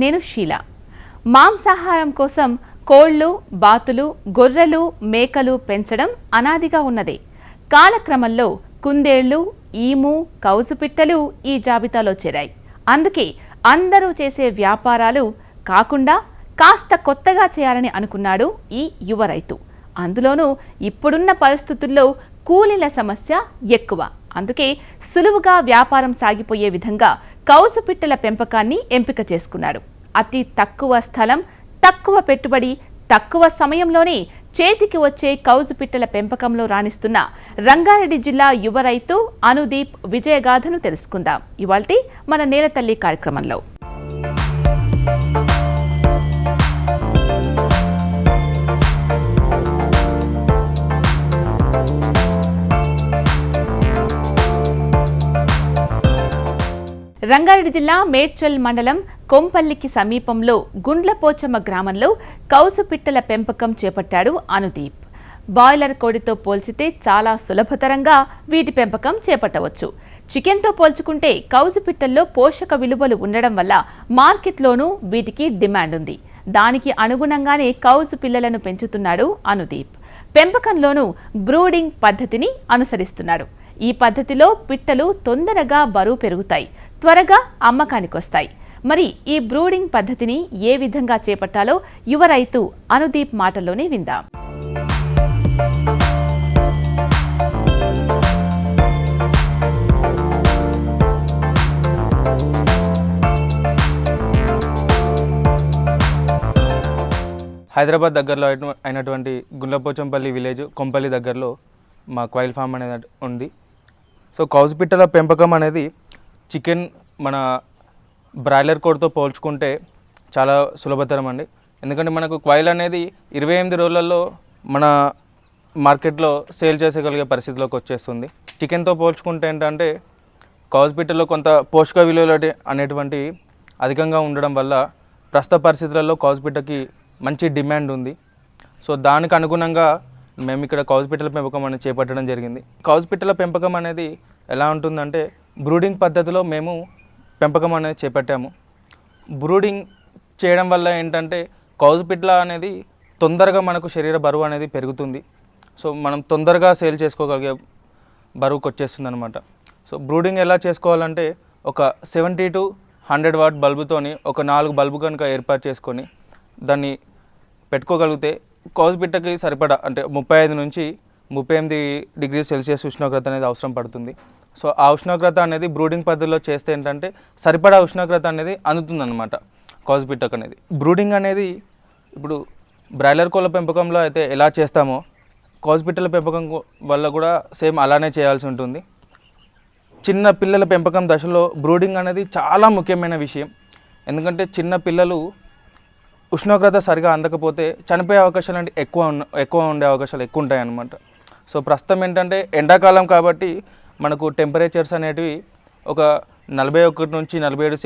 నేను షీల. మాంసాహారం కోసం కోళ్ళు బాతులు గొర్రెలు మేకలు పెంచడం అనాదిగా ఉన్నదే. కాలక్రమంలో కుందేళ్ళు ఈము కౌజుపిట్టలు ఈ జాబితాలో చేరాయి. అందుకే అందరూ చేసే వ్యాపారాలు కాకుండా కాస్త కొత్తగా చేయాలని అనుకున్నాడు ఈ యువ రైతు. అందులోనూ ఇప్పుడున్న పరిస్థితుల్లో కూలీల సమస్య ఎక్కువ. అందుకే సులువుగా వ్యాపారం సాగిపోయే విధంగా కౌసు పిట్టల పెంపకాన్ని ఎంపిక చేసుకున్నాడు. అతి తక్కువ స్థలం తక్కువ పెట్టుబడి తక్కువ సమయంలోనే చేతికి వచ్చే కౌజు పిట్టల పెంపకంలో రాణిస్తున్న రంగారెడ్డి జిల్లా యువ రైతు అనుదీప్ విజయగాథను తెలుసుకుందాం. ఇవాల్టి మన నేలతల్లి కార్యక్రమంలో. రంగారెడ్డి జిల్లా మేడ్చల్ మండలం కొంపల్లికి సమీపంలో గుండ్లపోచమ్మ గ్రామంలో కౌసు పిట్టల పెంపకం చేపట్టాడు అనుదీప్. బాయిలర్ కోడితో పోల్చితే చాలా సులభతరంగా వీటి పెంపకం చేపట్టవచ్చు. చికెన్తో పోల్చుకుంటే కౌసు పిట్టల్లో పోషక విలువలు ఉండడం వల్ల మార్కెట్లోనూ వీటికి డిమాండ్ ఉంది. దానికి అనుగుణంగానే కౌజు పిల్లలను పెంచుతున్నాడు అనుదీప్. పెంపకంలోనూ బ్రూడింగ్ పద్ధతిని అనుసరిస్తున్నాడు. ఈ పద్ధతిలో పిట్టలు తొందరగా బరువు పెరుగుతాయి. త్వరగా అమ్మకానికి వస్తాయి మరి ఈ బ్రూడింగ్ పద్ధతిని ఏ విధంగా చేపట్టాలో యువ రైతు అనుదీప్ మాటల్లోనే విందాం. హైదరాబాద్ దగ్గరలో అయిన- అయినటువంటి గుండ్లపోచంపల్లి విలేజ్ కొంపల్లి దగ్గరలో మా క్వైల్ ఫామ్ అనేది ఉంది. సో కౌజు పిట్టల పెంపకం అనేది చికెన్ మన బ్రాయిలర్ కోడ్తో పోల్చుకుంటే చాలా సులభతరం అండి ఎందుకంటే మనకు క్వైల్ అనేది ఇరవై ఎనిమిది రోజులలో మన మార్కెట్లో సేల్ చేసేయగలిగే పరిస్థితిలోకి వచ్చేస్తుంది. చికెన్తో పోల్చుకుంటే ఏంటంటే కౌజ్ పిట్టలో కొంత పోషక విలువలు అనేటువంటి అధికంగా ఉండడం వల్ల ప్రస్తుత పరిస్థితులలో కౌజ్ పిట్టకి మంచి డిమాండ్ ఉంది. సో దానికి అనుగుణంగా మేము ఇక్కడ కౌజ్ పిట్టల పెంపకం అనేది చేపట్టడం జరిగింది. కౌజ్ పిట్టల పెంపకం అనేది ఎలా ఉంటుందంటే బ్రూడింగ్ పద్ధతిలో మేము పెంపకం అనేది చేపట్టాము. బ్రూడింగ్ చేయడం వల్ల ఏంటంటే కౌజు పిట్ల అనేది తొందరగా మనకు శరీర బరువు అనేది పెరుగుతుంది. సో మనం తొందరగా సేల్ చేసుకోగలిగే బరువుకి వచ్చేస్తుంది అనమాట సో బ్రూడింగ్ ఎలా చేసుకోవాలంటే ఒక సెవెంటీ టు హండ్రెడ్ వాట్ బల్బుతోని ఒక నాలుగు బల్బు కనుక ఏర్పాటు చేసుకొని దాన్ని పెట్టుకోగలిగితే కౌజు పిట్టకి సరిపడా అంటే ముప్పై ఐదు నుంచి ముప్పై ఎనిమిది డిగ్రీ సెల్సియస్ ఉష్ణోగ్రత అనేది అవసరం పడుతుంది. సో ఆ ఉష్ణోగ్రత అనేది బ్రూడింగ్ పద్ధతిలో చేస్తే ఏంటంటే సరిపడా ఉష్ణోగ్రత అనేది అందుతుందన్నమాట కౌజు పిట్టకు అనేది. బ్రూడింగ్ అనేది ఇప్పుడు బ్రాయిలర్ కోళ్ళ పెంపకంలో అయితే ఎలా చేస్తామో కౌజు పెంపకం వల్ల కూడా సేమ్ అలానే చేయాల్సి ఉంటుంది. చిన్న పిల్లల పెంపకం దశలో బ్రూడింగ్ అనేది చాలా ముఖ్యమైన విషయం. ఎందుకంటే చిన్న పిల్లలు ఉష్ణోగ్రత సరిగా అందకపోతే చనిపోయే అవకాశాలు అంటే ఎక్కువ ఎక్కువ ఉండే అవకాశాలు ఎక్కువ ఉంటాయి అనమాట సో ప్రస్తుతం ఏంటంటే ఎండాకాలం కాబట్టి మనకు టెంపరేచర్స్ అనేటివి ఒక నలభై ఒకటి నుంచి నలభై ఏడు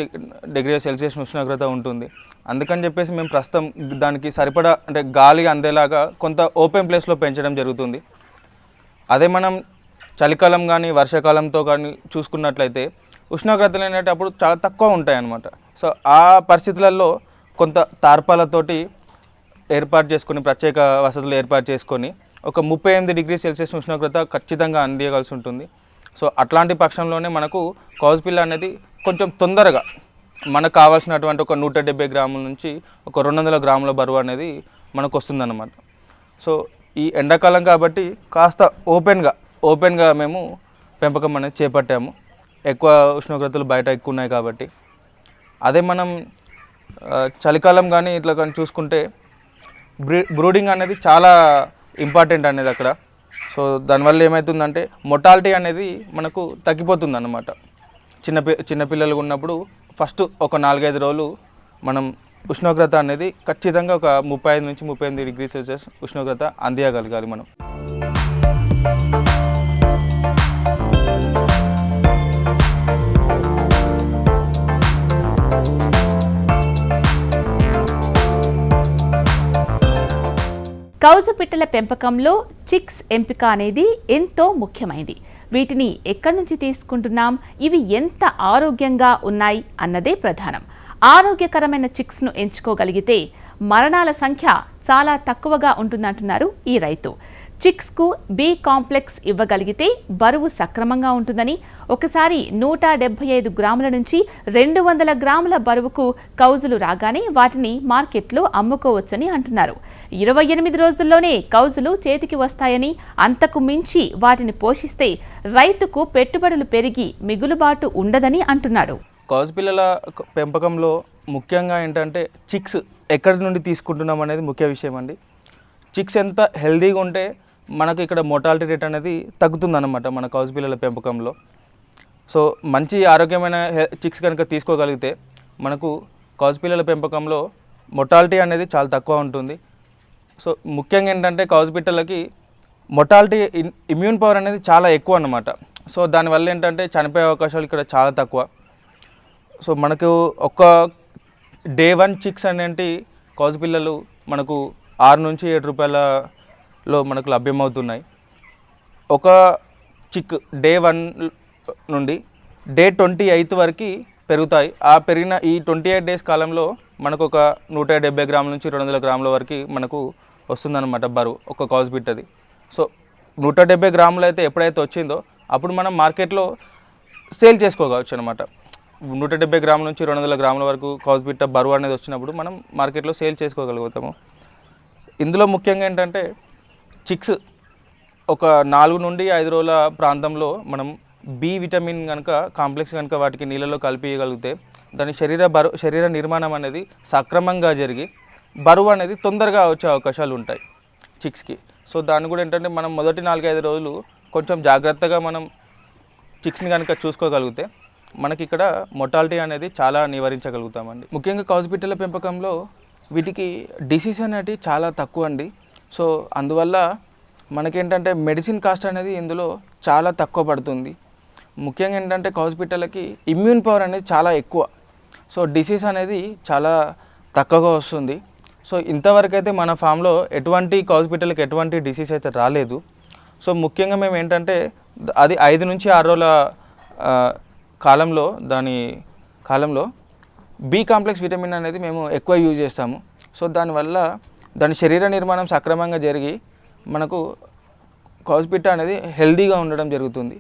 డిగ్రీ సెల్సియస్ ఉష్ణోగ్రత ఉంటుంది. అందుకని చెప్పేసి మేము ప్రస్తుతం దానికి సరిపడా అంటే గాలి అందేలాగా కొంత ఓపెన్ ప్లేస్లో పెంచడం జరుగుతుంది. అదే మనం చలికాలం కానీ వర్షాకాలంతో కానీ చూసుకున్నట్లయితే ఉష్ణోగ్రతలు అనేటప్పుడు చాలా తక్కువ ఉంటాయి అన్నమాట సో ఆ పరిస్థితులలో కొంత తార్పాలతోటి ఏర్పాటు చేసుకొని ప్రత్యేక వసతులు ఏర్పాటు చేసుకొని ఒక ముప్పై ఎనిమిది డిగ్రీ సెల్సియస్ ఉష్ణోగ్రత ఖచ్చితంగా అందియవలసి ఉంటుంది. సో అట్లాంటి పక్షంలోనే మనకు కౌజ్ పిల్ల అనేది కొంచెం తొందరగా మనకు కావాల్సినటువంటి ఒక నూట డెబ్బై గ్రాముల నుంచి ఒక రెండు వందల గ్రాముల బరువు అనేది మనకు వస్తుందన్నమాట. సో ఈ ఎండాకాలం కాబట్టి కాస్త ఓపెన్గా ఓపెన్గా మేము పెంపకం అనేది చేపట్టాము. ఎక్కువ ఉష్ణోగ్రతలు బయట ఎక్కువ ఉన్నాయి కాబట్టి. అదే మనం చలికాలం కానీ ఇట్లా కానీ చూసుకుంటే బ్రీ బ్రూడింగ్ అనేది చాలా ఇంపార్టెంట్ అనేది అక్కడ. సో దానివల్ల ఏమవుతుందంటే మొటాలిటీ అనేది మనకు తగ్గిపోతుంది అన్నమాట చిన్న పి చిన్నపిల్లలు ఉన్నప్పుడు ఫస్ట్ ఒక నాలుగైదు రోజులు మనం ఉష్ణోగ్రత అనేది ఖచ్చితంగా ఒక ముప్పై ఐదు నుంచి ముప్పై ఎనిమిది డిగ్రీ సెల్సియస్ ఉష్ణోగ్రత అందియగలగాలి మనం. కౌజు పిట్టల పెంపకంలో చిక్స్ ఎంపిక అనేది ఎంతో ముఖ్యమైనది వీటిని ఎక్కడి నుంచి తీసుకుంటున్నాం? ఇవి ఎంత ఆరోగ్యంగా ఉన్నాయి అన్నదే ప్రధానం. ఆరోగ్యకరమైన చిక్స్ను ఎంచుకోగలిగితే మరణాల సంఖ్య చాలా తక్కువగా ఉంటుందంటున్నారు ఈ రైతు. చిక్స్కు బి కాంప్లెక్స్ ఇవ్వగలిగితే బరువు సక్రమంగా ఉంటుందని ఒకసారి నూట డెబ్బై ఐదు గ్రాముల నుంచి రెండు వందల గ్రాముల బరువుకు కౌజులు రాగానే వాటిని మార్కెట్లో అమ్ముకోవచ్చని అంటున్నారు. ఇరవై ఎనిమిది రోజుల్లోనే కౌజులు చేతికి వస్తాయని అంతకు మించి వాటిని పోషిస్తే రైతుకు పెట్టుబడులు పెరిగి మిగులుబాటు ఉండదని అంటున్నాడు. కౌజు పిల్లల పెంపకంలో ముఖ్యంగా ఏంటంటే చిక్స్ ఎక్కడి నుండి తీసుకుంటున్నాం అనేది ముఖ్య విషయం అండి. చిక్స్ ఎంత హెల్దీగా ఉంటే మనకు ఇక్కడ మోటాలిటీ రేట్ అనేది తగ్గుతుందన్నమాట మన కౌజు పిల్లల పెంపకంలో. సో మంచి ఆరోగ్యమైన చిక్స్ కనుక తీసుకోగలిగితే మనకు కౌజు పిల్లల పెంపకంలో మొటాలిటీ అనేది చాలా తక్కువ ఉంటుంది. సో ముఖ్యంగా ఏంటంటే కౌజు పిట్టలకి మొటాలిటీ ఇమ్యూన్ పవర్ అనేది చాలా ఎక్కువ అన్నమాట. సో దానివల్ల ఏంటంటే చనిపోయే అవకాశాలు ఇక్కడ చాలా తక్కువ. సో మనకు ఒక డే వన్ చిక్స్ అనేటి కౌజు పిల్లలు మనకు ఆరు నుంచి ఏడు రూపాయలలో మనకు లభ్యమవుతున్నాయి. ఒక చిక్ డే వన్ నుండి డే ట్వంటీ ఎయిత్ వరకు పెరుగుతాయి. ఆ పెరిగిన ఈ ట్వంటీ ఎయిట్ డేస్ కాలంలో మనకు ఒక నూట డెబ్బై గ్రాముల నుంచి రెండు వందల గ్రాముల వరకు మనకు వస్తుందన్నమాట బరువు ఒక కౌజ్ బిట్టది సో నూట డెబ్బై గ్రాములు అయితే ఎప్పుడైతే వచ్చిందో అప్పుడు మనం మార్కెట్లో సేల్ చేసుకోవచ్చు అనమాట నూట డెబ్బై గ్రాముల నుంచి రెండు వందల గ్రాముల వరకు కౌజ్ బిట్ట బరువు అనేది వచ్చినప్పుడు మనం మార్కెట్లో సేల్ చేసుకోగలుగుతాము. ఇందులో ముఖ్యంగా ఏంటంటే చిక్స్ ఒక నాలుగు నుండి ఐదు రోజుల ప్రాంతంలో మనం బి విటమిన్ కనుక కాంప్లెక్స్ కనుక వాటికి నీళ్ళలో కలిపియగలిగితే దాని శరీర బరు శరీర నిర్మాణం అనేది సక్రమంగా జరిగి బరువు అనేది తొందరగా వచ్చే అవకాశాలు ఉంటాయి చిక్స్కి. సో దాన్ని కూడా ఏంటంటే మనం మొదటి నాలుగైదు రోజులు కొంచెం జాగ్రత్తగా మనం చిక్స్ని కనుక చూసుకోగలిగితే మనకి ఇక్కడ మొటాలిటీ అనేది చాలా నివారించగలుగుతామండి. ముఖ్యంగా కౌజుపిట్టల పెంపకంలో వీటికి డిసీజ్ అనేది చాలా తక్కువ అండి. సో అందువల్ల మనకేంటంటే మెడిసిన్ కాస్ట్ అనేది ఇందులో చాలా తక్కువ పడుతుంది. ముఖ్యంగా ఏంటంటే కౌజుపిట్టలకి ఇమ్యూన్ పవర్ అనేది చాలా ఎక్కువ. సో డిసీజ్ అనేది చాలా తక్కువగా వస్తుంది. సో ఇంతవరకు అయితే మన ఫామ్లో ఎటువంటి హాస్పిటల్కి ఎటువంటి డిసీజ్ అయితే రాలేదు. సో ముఖ్యంగా మేము ఏంటంటే అది ఐదు నుంచి ఆరు రోజుల కాలంలో దాని కాలంలో బి కాంప్లెక్స్ విటమిన్ అనేది మేము ఎక్కువ యూజ్ చేస్తాము. సో దానివల్ల దాని శరీర నిర్మాణం సక్రమంగా జరిగి మనకు కౌజ్పిట్ట అనేది హెల్దీగా ఉండడం జరుగుతుంది.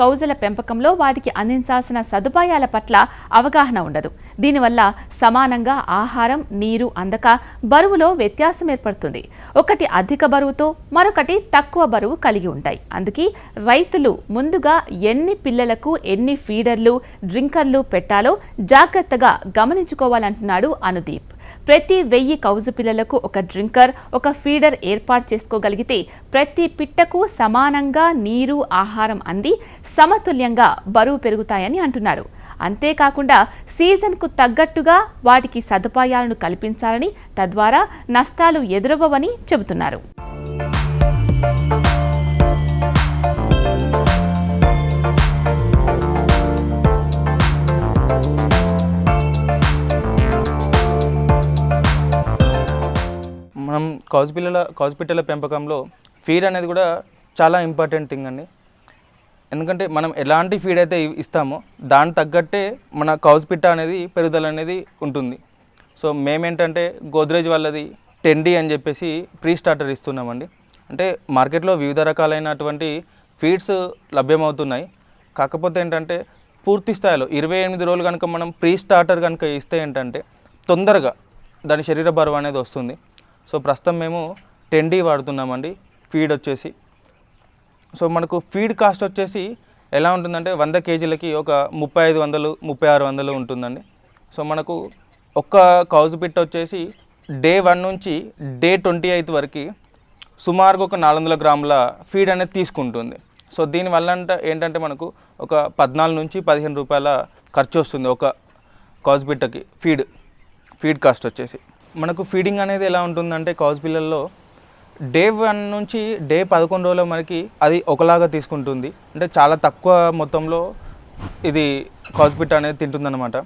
కౌజల పెంపకంలో వాటికి అందించాల్సిన సదుపాయాల పట్ల అవగాహన ఉండదు. దీనివల్ల సమానంగా ఆహారం నీరు అందక బరువులో వ్యత్యాసం ఏర్పడుతుంది. ఒకటి అధిక బరువుతో మరొకటి తక్కువ బరువు కలిగి ఉంటాయి. అందుకే రైతులు ముందుగా ఎన్ని పిల్లలకు ఎన్ని ఫీడర్లు డ్రింకర్లు పెట్టాలో జాగ్రత్తగా గమనించుకోవాలంటున్నాడు అనుదీప్. ప్రతి వెయ్యి కౌజు పిల్లలకు ఒక డ్రింకర్ ఒక ఫీడర్ ఏర్పాటు చేసుకోగలిగితే ప్రతి పిట్టకు సమానంగా నీరు ఆహారం అంది సమతుల్యంగా బరువు పెరుగుతాయని అంటున్నారు. అంతేకాకుండా సీజన్కు తగ్గట్టుగా వాటికి సదుపాయాలను కల్పించాలని తద్వారా నష్టాలు ఎదురవ్వవని చెబుతున్నారు. మనం కౌజు పిల్లల కౌజు పిట్టల పెంపకంలో ఫీడ్ అనేది కూడా చాలా ఇంపార్టెంట్ థింగ్ అండి. ఎందుకంటే మనం ఎలాంటి ఫీడ్ అయితే ఇస్తామో దాని తగ్గట్టే మన కౌజ్ పిట్ట అనేది పెరుగుదల అనేది ఉంటుంది. సో మేమేంటంటే గోద్రేజ్ వాళ్ళది టెండి అని చెప్పేసి ప్రీ స్టార్టర్ ఇస్తున్నామండి. అంటే మార్కెట్లో వివిధ రకాలైనటువంటి ఫీడ్స్ లభ్యమవుతున్నాయి. కాకపోతే ఏంటంటే పూర్తి స్థాయిలో ఇరవై ఎనిమిది రోజులు కనుక మనం ప్రీ స్టార్టర్ కనుక ఇస్తే ఏంటంటే తొందరగా దాని శరీర బరువు అనేది వస్తుంది. సో ప్రస్తుతం మేము టెన్ డీ వాడుతున్నామండి. ఫీడ్ వచ్చేసి. సో మనకు ఫీడ్ కాస్ట్ వచ్చేసి ఎలా ఉంటుందంటే వంద కేజీలకి ఒక ముప్పై ఐదు వందలు ముప్పై ఆరు వందలు ఉంటుందండి. సో మనకు ఒక్క కౌజు పిట్ వచ్చేసి డే వన్ నుంచి డే ట్వంటీ ఎయిత్ వరకు సుమారుగా ఒక నాలుగు వందల గ్రాముల ఫీడ్ అనేది తీసుకుంటుంది. సో దీనివల్ల అంటే ఏంటంటే మనకు ఒక పద్నాలుగు నుంచి పదిహేను రూపాయల ఖర్చు వస్తుంది ఒక కౌజ్ బిట్టకి ఫీడ్ ఫీడ్ కాస్ట్ వచ్చేసి. మనకు ఫీడింగ్ అనేది ఎలా ఉంటుందంటే కౌజ్ పిల్లల్లో డే వన్ నుంచి డే పదకొండు రోజుల మనకి అది ఒకలాగా తీసుకుంటుంది. అంటే చాలా తక్కువ మొత్తంలో ఇది కాస్పిట్ అనేది తింటుందన్నమాట.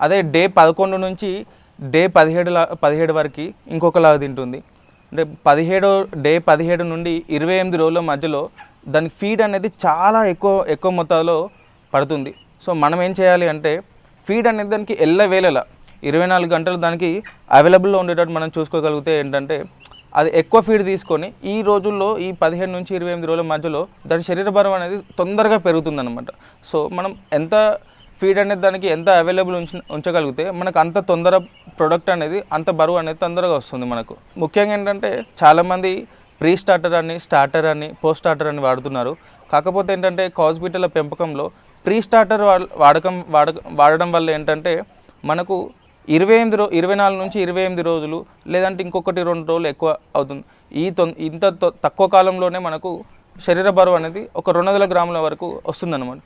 అదే డే పదకొండు నుంచి డే పదిహేడు పదిహేడు వరకు ఇంకొకలాగా తింటుంది. అంటే పదిహేడు డే పదిహేడు నుండి ఇరవై ఎనిమిది రోజుల మధ్యలో దానికి ఫీడ్ అనేది చాలా ఎక్కువ ఎక్కువ మొత్తంలో పడుతుంది. సో మనం ఏం చేయాలి అంటే ఫీడ్ అనేది దానికి ఎల్లవేళలా ఇరవై నాలుగు గంటలు దానికి అవైలబుల్లో ఉండేటట్టు మనం చూసుకోగలిగితే ఏంటంటే అది ఎక్కువ ఫీడ్ తీసుకొని ఈ రోజుల్లో ఈ పదిహేను నుంచి ఇరవై ఎనిమిది రోజుల మధ్యలో దాని శరీర బరువు అనేది తొందరగా పెరుగుతుందన్నమాట. సో మనం ఎంత ఫీడ్ అనేది దానికి ఎంత అవైలబుల్ ఉంచ ఉంచగలిగితే మనకు అంత తొందర ప్రొడక్ట్ అనేది అంత బరువు అనేది తొందరగా వస్తుంది మనకు. ముఖ్యంగా ఏంటంటే చాలామంది ప్రీ స్టార్టర్ అని స్టార్టర్ అని పోస్ట్ స్టార్టర్ అని వాడుతున్నారు. కాకపోతే ఏంటంటే కాస్బిటల పెంపకంలో ప్రీ స్టార్టర్ వాడకం వాడ వాడడం వల్ల ఏంటంటే మనకు ఇరవై ఎనిమిది రో ఇరవై నాలుగు నుంచి ఇరవై ఎనిమిది రోజులు లేదంటే ఇంకొకటి రెండు రోజులు ఎక్కువ అవుతుంది. ఈ తొ ఇంత తక్కువ కాలంలోనే మనకు శరీర బరువు అనేది ఒక రెండు వందల గ్రాముల వరకు వస్తుందన్నమాట.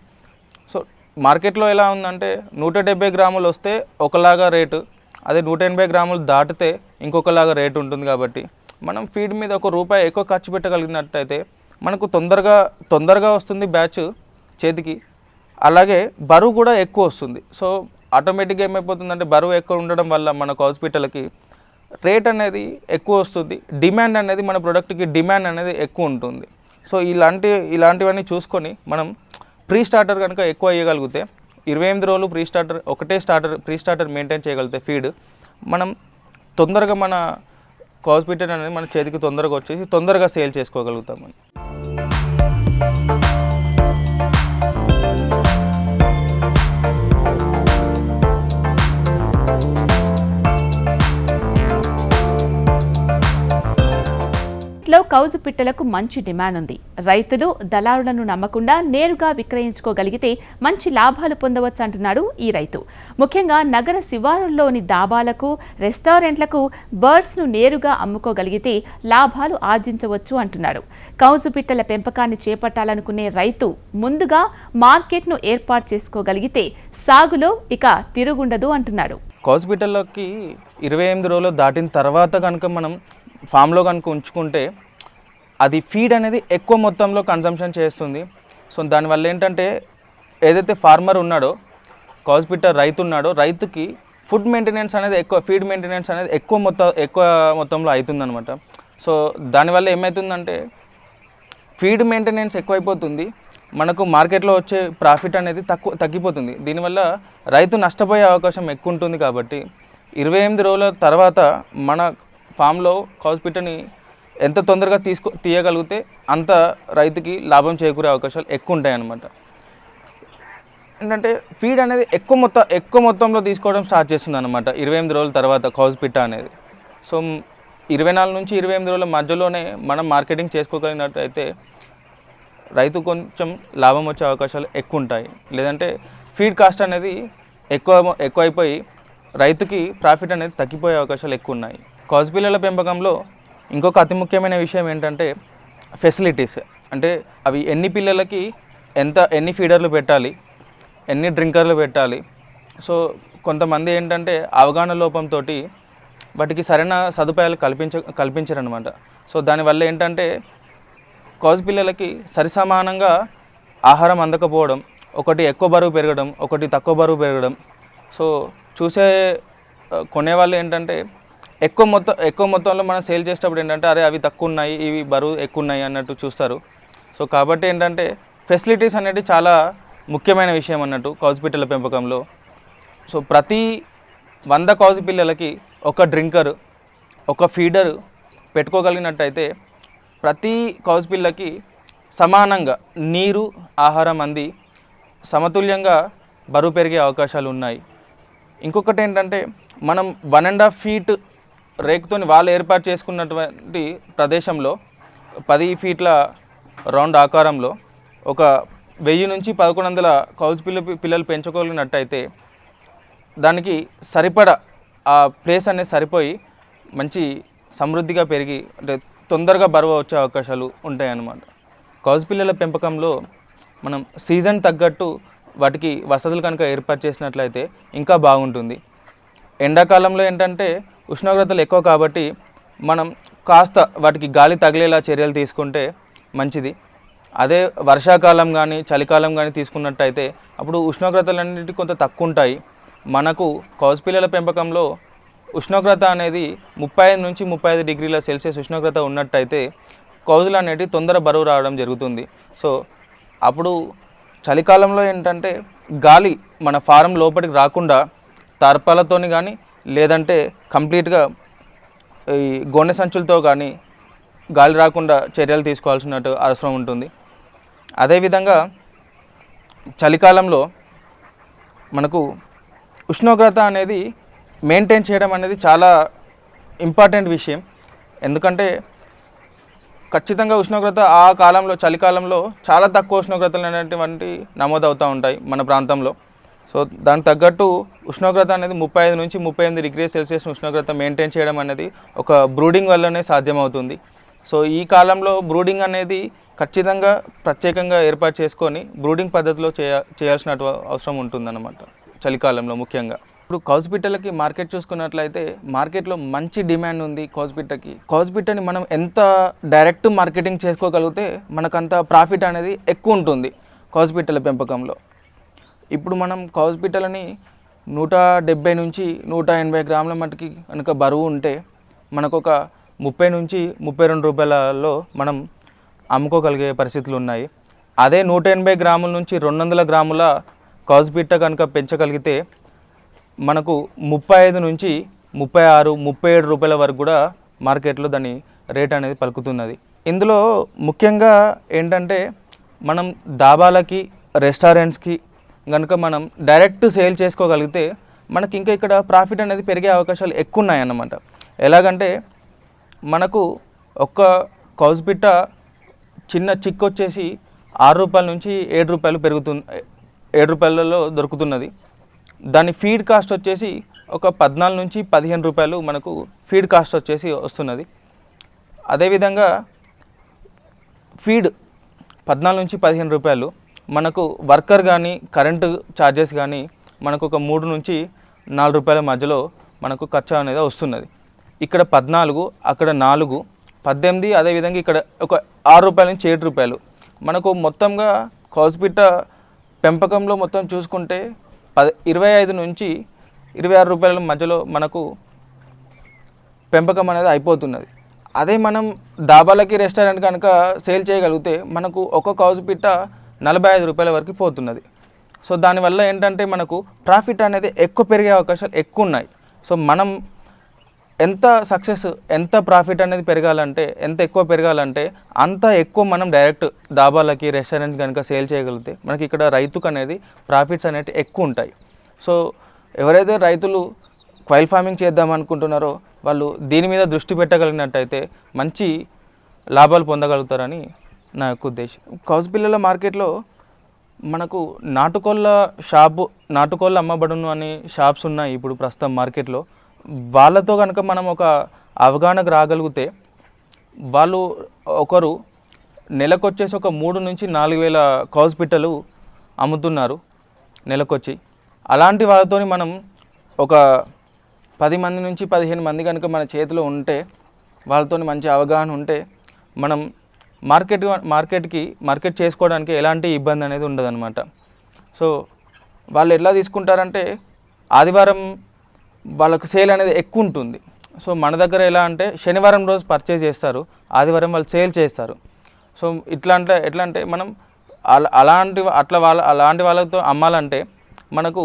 సో మార్కెట్లో ఎలా ఉందంటే నూట డెబ్బై గ్రాములు వస్తే ఒకలాగా రేటు అదే నూట ఎనభై గ్రాములు దాటితే ఇంకొకలాగా రేటు ఉంటుంది కాబట్టి మనం ఫీడ్ మీద ఒక రూపాయి ఎక్కువ ఖర్చు పెట్టగలిగినట్టయితే మనకు తొందరగా తొందరగా వస్తుంది బ్యాచ్ చేతికి. అలాగే బరువు కూడా ఎక్కువ వస్తుంది. సో ఆటోమేటిక్గా ఏమైపోతుందంటే బరువు ఎక్కువ ఉండడం వల్ల మనకు హాస్పిటల్కి రేట్ అనేది ఎక్కువ వస్తుంది. డిమాండ్ అనేది మన ప్రోడక్ట్కి డిమాండ్ అనేది ఎక్కువ ఉంటుంది. సో ఇలాంటి ఇలాంటివన్నీ చూసుకొని మనం ప్రీ స్టార్టర్ కనుక ఎక్కువ వేయగలిగితే ఇరవై ఎనిమిది రోజులు ప్రీ స్టార్టర్ ఒకటే స్టార్టర్ ప్రీ స్టార్టర్ మెయింటైన్ చేయగలిగితే ఫీడ్ మనం తొందరగా మన హాస్పిటల్ అనేది మన చేతికి తొందరగా వచ్చేసి తొందరగా సేల్ చేసుకోగలుగుతాం కౌజు పిట్టలకు మంచి డిమాండ్ ఉంది. రైతులు దళారులను నమ్మకుండా నేరుగా విక్రయించుకోగలిగితే మంచి లాభాలు పొందవచ్చు అంటున్నాడు ఈ రైతు. ముఖ్యంగా నగర శివారుల్లోని దాబాలకు రెస్టారెంట్లకు బర్డ్స్ను నేరుగా అమ్ముకోగలిగితే లాభాలు ఆర్జించవచ్చు అంటున్నాడు. కౌజు పిట్టల పెంపకాన్ని చేపట్టాలనుకునే రైతు ముందుగా మార్కెట్ను ఏర్పాటు చేసుకోగలిగితే సాగులో ఇక తిరుగుండదు అంటున్నాడు. హాస్పిటల్లోకి ఇరవై ఎనిమిది రోజులు దాటిన తర్వాత కనుక మనం ఫామ్లో కనుక ఉంచుకుంటే అది ఫీడ్ అనేది ఎక్కువ మొత్తంలో కన్సంప్షన్ చేస్తుంది. సో దానివల్ల ఏంటంటే ఏదైతే ఫార్మర్ ఉన్నాడో కాస్పిటర్ రైతు ఉన్నాడో రైతుకి ఫుడ్ మెయింటెనెన్స్ అనేది ఎక్కువ ఫీడ్ మెయింటెనెన్స్ అనేది ఎక్కువ మొత్తం ఎక్కువ మొత్తంలో అవుతుందన్నమాట. సో దానివల్ల ఏమవుతుందంటే ఫీడ్ మెయింటెనెన్స్ ఎక్కువైపోతుంది. మనకు మార్కెట్లో వచ్చే ప్రాఫిట్ అనేది తక్కువ తగ్గిపోతుంది. దీనివల్ల రైతు నష్టపోయే అవకాశం ఎక్కువ ఉంటుంది కాబట్టి ఇరవై ఎనిమిది రోజుల తర్వాత మన ఫామ్లో హాస్పిటల్ని ఎంత తొందరగా తీసుకో తీయగలిగితే అంత రైతుకి లాభం చేకూరే అవకాశాలు ఎక్కువ ఉంటాయి అన్నమాట ఏంటంటే ఫీడ్ అనేది ఎక్కువ మొత్తం ఎక్కువ మొత్తంలో తీసుకోవడం స్టార్ట్ చేస్తుంది అనమాట ఇరవై ఎనిమిది రోజుల తర్వాత కౌజ్ పిట్ట అనేది. సో ఇరవై నాలుగు నుంచి ఇరవై ఎనిమిది రోజుల మధ్యలోనే మనం మార్కెటింగ్ చేసుకోగలిగినట్టయితే రైతు కొంచెం లాభం వచ్చే అవకాశాలు ఎక్కువ ఉంటాయి లేదంటే ఫీడ్ కాస్ట్ అనేది ఎక్కువ ఎక్కువైపోయి రైతుకి ప్రాఫిట్ అనేది తగ్గిపోయే అవకాశాలు ఎక్కువ ఉన్నాయి కాజు పిల్లల పెంపకంలో ఇంకొక అతి ముఖ్యమైన విషయం ఏంటంటే ఫెసిలిటీస్ అంటే అవి ఎన్ని పిల్లలకి ఎంత ఎన్ని ఫీడర్లు పెట్టాలి ఎన్ని డ్రింకర్లు పెట్టాలి. సో కొంతమంది ఏంటంటే అవగాహన లోపంతో వాటికి సరైన సదుపాయాలు కల్పించ కల్పించరనమాట సో దానివల్ల ఏంటంటే కాజ్ పిల్లలకి సరిసమానంగా ఆహారం అందకపోవడం ఒకటి ఎక్కువ బరువు పెరగడం ఒకటి తక్కువ బరువు పెరగడం. సో చూసే కొనేవాళ్ళు ఏంటంటే ఎక్కువ మొత్తం ఎక్కువ మొత్తంలో మనం సేల్ చేసేటప్పుడు ఏంటంటే అరే అవి తక్కువ ఉన్నాయి ఇవి బరువు ఎక్కువ ఉన్నాయి అన్నట్టు చూస్తారు. సో కాబట్టి ఏంటంటే ఫెసిలిటీస్ అనేది చాలా ముఖ్యమైన విషయం అన్నట్టు కౌజు పిట్టల పెంపకంలో. సో ప్రతి వంద కౌజు పిల్లలకి ఒక డ్రింకర్ ఒక ఫీడర్ పెట్టుకోగలిగినట్టయితే ప్రతి కౌజు పిల్లకి సమానంగా నీరు ఆహారం అంది సమతుల్యంగా బరువు పెరిగే అవకాశాలు ఉన్నాయి. ఇంకొకటి ఏంటంటే మనం వన్ అండ్ హాఫ్ ఫీట్ రేకుతోని వాళ్ళు ఏర్పాటు చేసుకున్నటువంటి ప్రదేశంలో పది ఫీట్ల రౌండ్ ఆకారంలో ఒక వెయ్యి నుంచి పదకొండు వందల కౌజు పిల్ల పిల్లలు పెంచుకోగలిగినట్టయితే దానికి సరిపడ ఆ ప్లేస్ అనేది సరిపోయి మంచి సమృద్ధిగా పెరిగి అంటే తొందరగా బరువు వచ్చే అవకాశాలు ఉంటాయి అన్నమాట కౌజు పిల్లల పెంపకంలో మనం సీజన్ తగ్గట్టు వాటికి వసతులు కనుక ఏర్పాటు చేసినట్లయితే ఇంకా బాగుంటుంది. ఎండాకాలంలో ఏంటంటే ఉష్ణోగ్రతలు ఎక్కువ కాబట్టి మనం కాస్త వాటికి గాలి తగిలేలా చర్యలు తీసుకుంటే మంచిది. అదే వర్షాకాలం కానీ చలికాలం కానీ తీసుకున్నట్టయితే అప్పుడు ఉష్ణోగ్రతలు అన్నిటి కొంత తక్కువ ఉంటాయి మనకు కౌజ్ పిల్లల పెంపకంలో ఉష్ణోగ్రత అనేది ముప్పై ఐదు నుంచి ముప్పై ఐదు డిగ్రీల సెల్సియస్ ఉష్ణోగ్రత ఉన్నట్టయితే కౌజులు అనేటివి తొందర బరువు రావడం జరుగుతుంది. సో అప్పుడు చలికాలంలో ఏంటంటే గాలి మన ఫారం లోపలికి రాకుండా తర్పాలతోని కానీ లేదంటే కంప్లీట్గా ఈ గోనె సంచులతో కానీ గాలి రాకుండా చర్యలు తీసుకోవాల్సినట్టు అవసరం ఉంటుంది. అదేవిధంగా చలికాలంలో మనకు ఉష్ణోగ్రత అనేది మెయింటైన్ చేయడం అనేది చాలా ఇంపార్టెంట్ విషయం. ఎందుకంటే ఖచ్చితంగా ఉష్ణోగ్రత ఆ కాలంలో చలికాలంలో చాలా తక్కువ ఉష్ణోగ్రతలు అనేటువంటి నమోదవుతూ ఉంటాయి మన ప్రాంతంలో. సో దానికి తగ్గట్టు ఉష్ణోగ్రత అనేది ముప్పై ఐదు నుంచి ముప్పై ఎనిమిది డిగ్రీ సెల్సియస్ ఉష్ణోగ్రత మెయింటైన్ చేయడం అనేది ఒక బ్రూడింగ్ వల్లనే సాధ్యమవుతుంది. సో ఈ కాలంలో బ్రూడింగ్ అనేది ఖచ్చితంగా ప్రత్యేకంగా ఏర్పాటు చేసుకొని బ్రూడింగ్ పద్ధతిలో చేయ చేయాల్సిన అవసరం ఉంటుందన్నమాట చలికాలంలో ముఖ్యంగా. ఇప్పుడు కౌజ్పిట్టలకి మార్కెట్ చూసుకున్నట్లయితే మార్కెట్లో మంచి డిమాండ్ ఉంది కౌజ్పిట్టకి. కౌజ్పిట్టని మనం ఎంత డైరెక్ట్ మార్కెటింగ్ చేసుకోగలిగితే మనకంత ప్రాఫిట్ అనేది ఎక్కువ ఉంటుంది కౌజ్పిట్టల పెంపకంలో. ఇప్పుడు మనం కౌజ్పిట్టలని నూట డెబ్బై నుంచి నూట ఎనభై గ్రాముల మటుకి కనుక బరువు ఉంటే మనకు ఒక ముప్పై నుంచి ముప్పై రెండు రూపాయలలో మనం అమ్ముకోగలిగే పరిస్థితులు ఉన్నాయి. అదే నూట ఎనభై గ్రాముల నుంచి రెండు వందల గ్రాముల కౌజ్పిట్ట కనుక పెంచగలిగితే మనకు ముప్పై ఐదు నుంచి ముప్పై ఆరు ముప్పై ఏడు రూపాయల వరకు కూడా మార్కెట్లో దాని రేట్ అనేది పలుకుతున్నది. ఇందులో ముఖ్యంగా ఏంటంటే మనం దాబాలకి రెస్టారెంట్స్కి కనుక మనం డైరెక్ట్ సేల్ చేసుకోగలిగితే మనకి ఇంకా ఇక్కడ ప్రాఫిట్ అనేది పెరిగే అవకాశాలు ఎక్కువ ఉన్నాయన్నమాట ఎలాగంటే మనకు ఒక్క కౌజ్బిట్ట చిన్న చిక్ వచ్చేసి ఆరు రూపాయల నుంచి ఏడు రూపాయలు పెరుగుతుంది ఏడు రూపాయలలో దొరుకుతున్నది. దాని ఫీడ్ కాస్ట్ వచ్చేసి ఒక పద్నాలుగు నుంచి పదిహేను రూపాయలు మనకు ఫీడ్ కాస్ట్ వచ్చేసి వస్తున్నది. అదేవిధంగా ఫీడ్ పద్నాలుగు నుంచి పదిహేను రూపాయలు మనకు వర్కర్ కానీ కరెంటు ఛార్జెస్ కానీ మనకు ఒక మూడు నుంచి నాలుగు రూపాయల మధ్యలో మనకు ఖర్చు అనేది వస్తున్నది. ఇక్కడ పద్నాలుగు అక్కడ నాలుగు పద్దెనిమిది అదేవిధంగా ఇక్కడ ఒక ఆరు రూపాయల నుంచి ఏడు రూపాయలు. మనకు మొత్తంగా కాస్పిట్ట పెంపకంలో మొత్తం చూసుకుంటే పద ఇరవై ఐదు నుంచి ఇరవై ఆరు రూపాయల మధ్యలో మనకు పెంపకం అనేది అయిపోతున్నది. అదే మనం డాబాలకి రెస్టారెంట్ కనుక సేల్ చేయగలిగితే మనకు ఒక కౌజు పిట్ట నలభై ఐదు రూపాయల వరకు పోతున్నది. సో దానివల్ల ఏంటంటే మనకు ప్రాఫిట్ అనేది ఎక్కువ పెరిగే అవకాశాలు ఎక్కువ ఉన్నాయి. సో మనం ఎంత సక్సెస్ ఎంత ప్రాఫిట్ అనేది పెరగాలంటే ఎంత ఎక్కువ పెరగాలంటే అంత ఎక్కువ మనం డైరెక్ట్ డాబాలకి రెస్టారెంట్ కనుక సేల్ చేయగలిగితే మనకి ఇక్కడ రైతుకు అనేది ప్రాఫిట్స్ అనేవి ఎక్కువ ఉంటాయి. సో ఎవరైతే రైతులు క్వైల్ ఫార్మింగ్ చేద్దాం అనుకుంటున్నారో వాళ్ళు దీని మీద దృష్టి పెట్టగలిగినట్టయితే మంచి లాభాలు పొందగలుగుతారని నా యొక్క ఉద్దేశం. కౌజ్ పిల్లల మార్కెట్లో మనకు నాటుకోళ్ళ షాపు నాటుకోళ్ళ అమ్మబడును అనే షాప్స్ ఉన్నాయి ఇప్పుడు ప్రస్తుతం మార్కెట్లో. వాళ్ళతో కనుక మనం ఒక అవగాహనకు రాగలిగితే వాళ్ళు ఒకరు నెలకొచ్చేసి ఒక మూడు నుంచి నాలుగు వేల కౌజ్ పిట్టలు అమ్ముతున్నారు నెలకొచ్చి. అలాంటి వాళ్ళతోని మనం ఒక పది మంది నుంచి పదిహేను మంది కనుక మన చేతిలో ఉంటే వాళ్ళతో మంచి అవగాహన ఉంటే మనం మార్కెట్ మార్కెట్కి మార్కెట్ చేసుకోవడానికి ఎలాంటి ఇబ్బంది అనేది ఉండదన్నమాట. సో వాళ్ళు ఎట్లా తీసుకుంటారంటే ఆదివారం వాళ్ళకు సేల్ అనేది ఎక్కువ ఉంటుంది. సో మన దగ్గర ఎలా అంటే శనివారం రోజు పర్చేజ్ చేస్తారు ఆదివారం వాళ్ళు సేల్ చేస్తారు. సో ఇట్లా అంటే ఎట్లా అంటే మనం అలా అలాంటి అట్లా వాళ్ళ అలాంటి వాళ్ళతో అమ్మాలంటే మనకు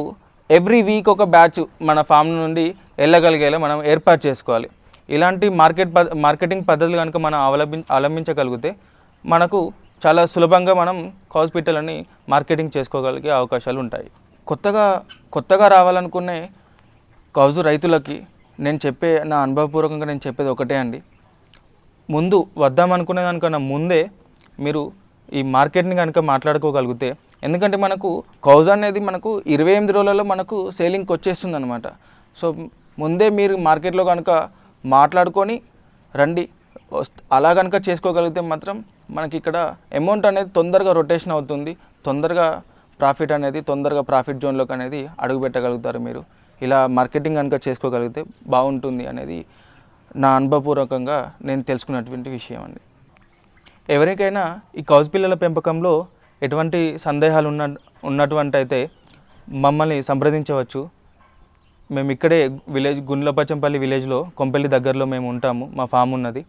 ఎవ్రీ వీక్ ఒక బ్యాచ్ మన ఫామ్ నుండి వెళ్ళగలిగేలా మనం ఏర్పాటు చేసుకోవాలి. ఇలాంటి మార్కెట్ మార్కెటింగ్ పద్ధతులు కనుక మనం అవలంబి అవలంబించగలిగితే మనకు చాలా సులభంగా మనం హాస్పిటల్ని మార్కెటింగ్ చేసుకోగలిగే అవకాశాలు ఉంటాయి. కొత్తగా కొత్తగా రావాలనుకునే కౌజు రైతులకి నేను చెప్పే నా అనుభవపూర్వకంగా నేను చెప్పేది ఒకటే అండి. ముందు వద్దామనుకునే దానికన్నా ముందే మీరు ఈ మార్కెట్ని కనుక మాట్లాడుకోగలిగితే ఎందుకంటే మనకు కౌజ్ అనేది మనకు ఇరవై ఎనిమిది రోజులలో మనకు సేలింగ్కి వచ్చేస్తుంది అనమాట సో ముందే మీరు మార్కెట్లో కనుక మాట్లాడుకొని రండి. అలా కనుక చేసుకోగలిగితే మాత్రం మనకి ఇక్కడ అమౌంట్ అనేది తొందరగా రొటేషన్ అవుతుంది. తొందరగా ప్రాఫిట్ అనేది తొందరగా ప్రాఫిట్ జోన్లోకి అనేది అడుగు పెట్టగలుగుతారు మీరు. ఇలా మార్కెటింగ్ కనుక చేసుకోగలిగితే బాగుంటుంది అనేది నా అనుభవపూర్వకంగా నేను తెలుసుకున్నటువంటి విషయం అండి. ఎవరికైనా ఈ కౌజ్ పిల్లల పెంపకంలో ఎటువంటి సందేహాలు ఉన్న ఉన్నటువంటి అయితే మమ్మల్ని సంప్రదించవచ్చు. మేము ఇక్కడే విలేజ్ గుండ్లపచ్చంపల్లి విలేజ్లో కొంపల్లి దగ్గరలో మేము ఉంటాము. మా ఫామ్ ఉన్నది.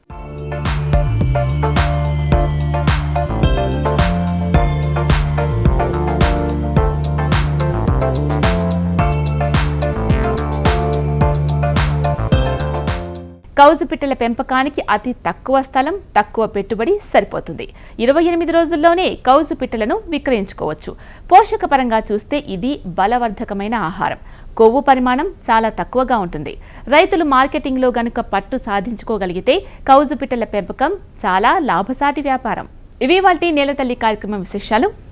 కౌజుపిట్టల పెంపకానికి అతి తక్కువ స్థలం తక్కువ పెట్టుబడి సరిపోతుంది. ఇరవై ఎనిమిది రోజుల్లోనే కౌజుపిట్టలను విక్రయించుకోవచ్చు. పోషకపరంగా చూస్తే ఇది బలవర్ధకమైన ఆహారం. కొవ్వు పరిమాణం చాలా తక్కువగా ఉంటుంది. రైతులు మార్కెటింగ్లో గనుక పట్టు సాధించుకోగలిగితే కౌజు పిట్టల పెంపకం చాలా లాభసాటి వ్యాపారం. ఇవి వాటి నేలతల్లి కార్యక్రమం విశేషాలు.